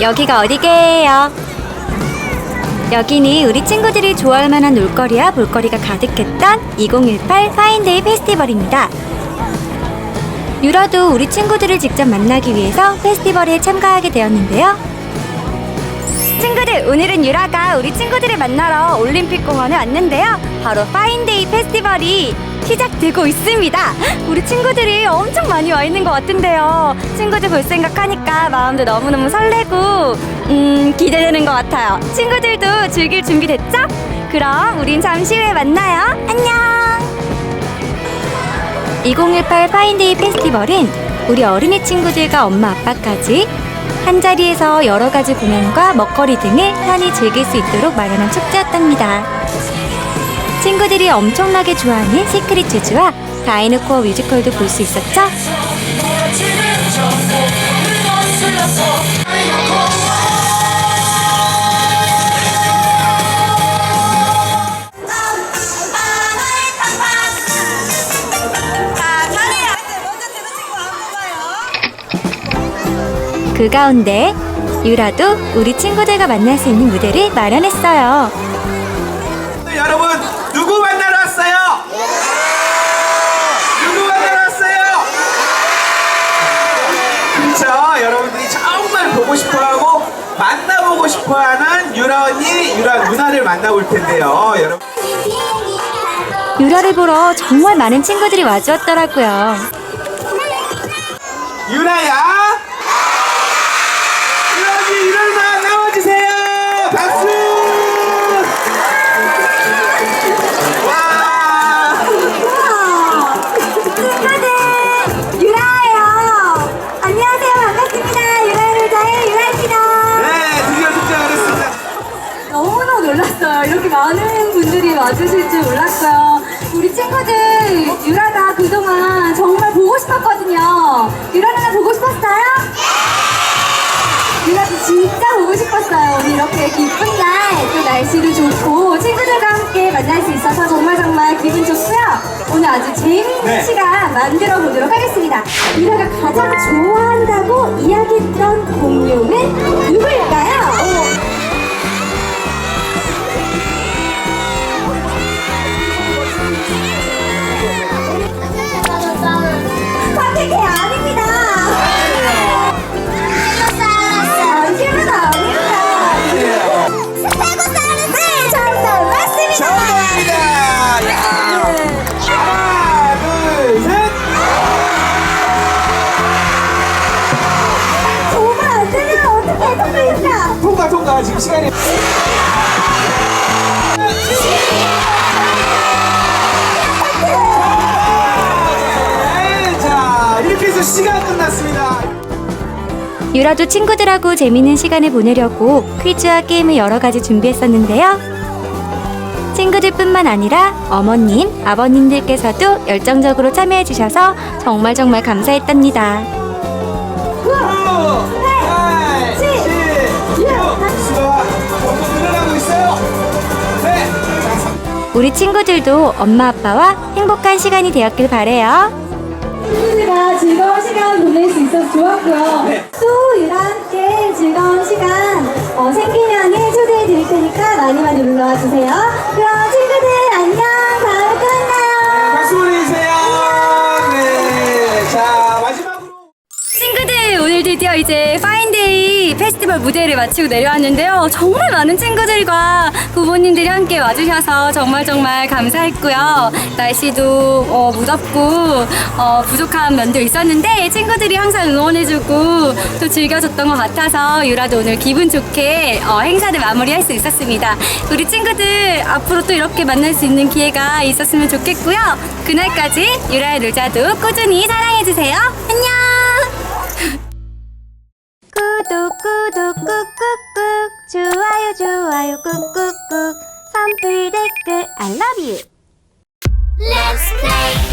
여기가 어디게요? 여기는 우리 친구들이 좋아할 만한 놀거리와 볼거리가 가득했던 2018 파인데이 페스티벌입니다. 유라도 우리 친구들을 직접 만나기 위해서 페스티벌에 참가하게 되었는데요. 친구들, 오늘은 유라가 우리 친구들을 만나러 올림픽 공원에 왔는데요. 바로 파인데이 페스티벌이 시작되고 있습니다. 우리 친구들이 엄청 많이 와 있는 것 같은데요. 친구들 볼 생각하니까 마음도 너무너무 설레고, 음, 기대되는 것 같아요. 친구들도 즐길 준비 됐죠? 그럼 우린 잠시 후에 만나요. 안녕! 2018 파인데이 페스티벌은 우리 어린이 친구들과 엄마 아빠까지 한 자리에서 여러 가지 공연과 먹거리 등을 편히 즐길 수 있도록 마련한 축제였답니다. 친구들이 엄청나게 좋아하는 시크릿 주주와 다이노코어 뮤지컬도 볼 수 있었죠? 그 가운데 유라도 우리 친구들과 만날 수 있는 무대를 마련했어요. 만나보고 싶어하는 유라 언니, 유라 누나를 만나볼 텐데요 여러분 유라를 보러 정말 많은 친구들이 와주었더라고요. 유라야 이렇게 많은 분들이 와주실 줄 몰랐어요. 우리 친구들 유라가 그동안 정말 보고 싶었거든요. 유라 누나 보고 싶었어요? 유라도 진짜 보고 싶었어요. 우리 이렇게 기쁜 날, 또 날씨도 좋고 친구들과 함께 만날 수 있어서 정말 정말 기분 좋고요. 오늘 아주 재미있는 네. 시간 만들어 보도록 하겠습니다. 유라가 가장 좋아한다고 이야기했던 공룡은 누구일까요? 지금 시간이 시간 끝났습니다 유라도 친구들하고 재밌는 시간을 보내려고 퀴즈와 게임을 여러 가지 준비했었는데요. 친구들뿐만 아니라 어머님, 아버님들께서도 열정적으로 참여해 주셔서 정말 정말 감사했답니다. 우리 친구들도 엄마 아빠와 행복한 시간이 되었길 바래요. 친구들과 즐거운 시간 보낼 수 있어서 좋았고요. 네. 또 유라 함께 즐거운 시간 어, 생기면에 초대해 드릴 테니까 많이 많이 놀러와 주세요. 그럼 친구들 안녕. 다음에 또 만나요. 박수 보내주세요 네 자 마지막으로 친구들 오늘 드디어 이제 파인데 이 페스티벌 무대를 마치고 내려왔는데요. 정말 많은 친구들과 부모님들이 함께 와주셔서 정말 정말 감사했고요. 날씨도 어, 무덥고 어, 부족한 면도 있었는데 친구들이 항상 응원해주고 또 즐겨줬던 것 같아서 유라도 오늘 기분 좋게 어, 행사를 마무리할 수 있었습니다. 우리 친구들 앞으로 또 이렇게 만날 수 있는 기회가 있었으면 좋겠고요. 그날까지 유라의 놀자도 꾸준히 사랑해주세요. 안녕 구독 구독 꾹꾹꾹 좋아요 좋아요 꾹꾹꾹 선플 댓글 I love you Let's play Tony Dia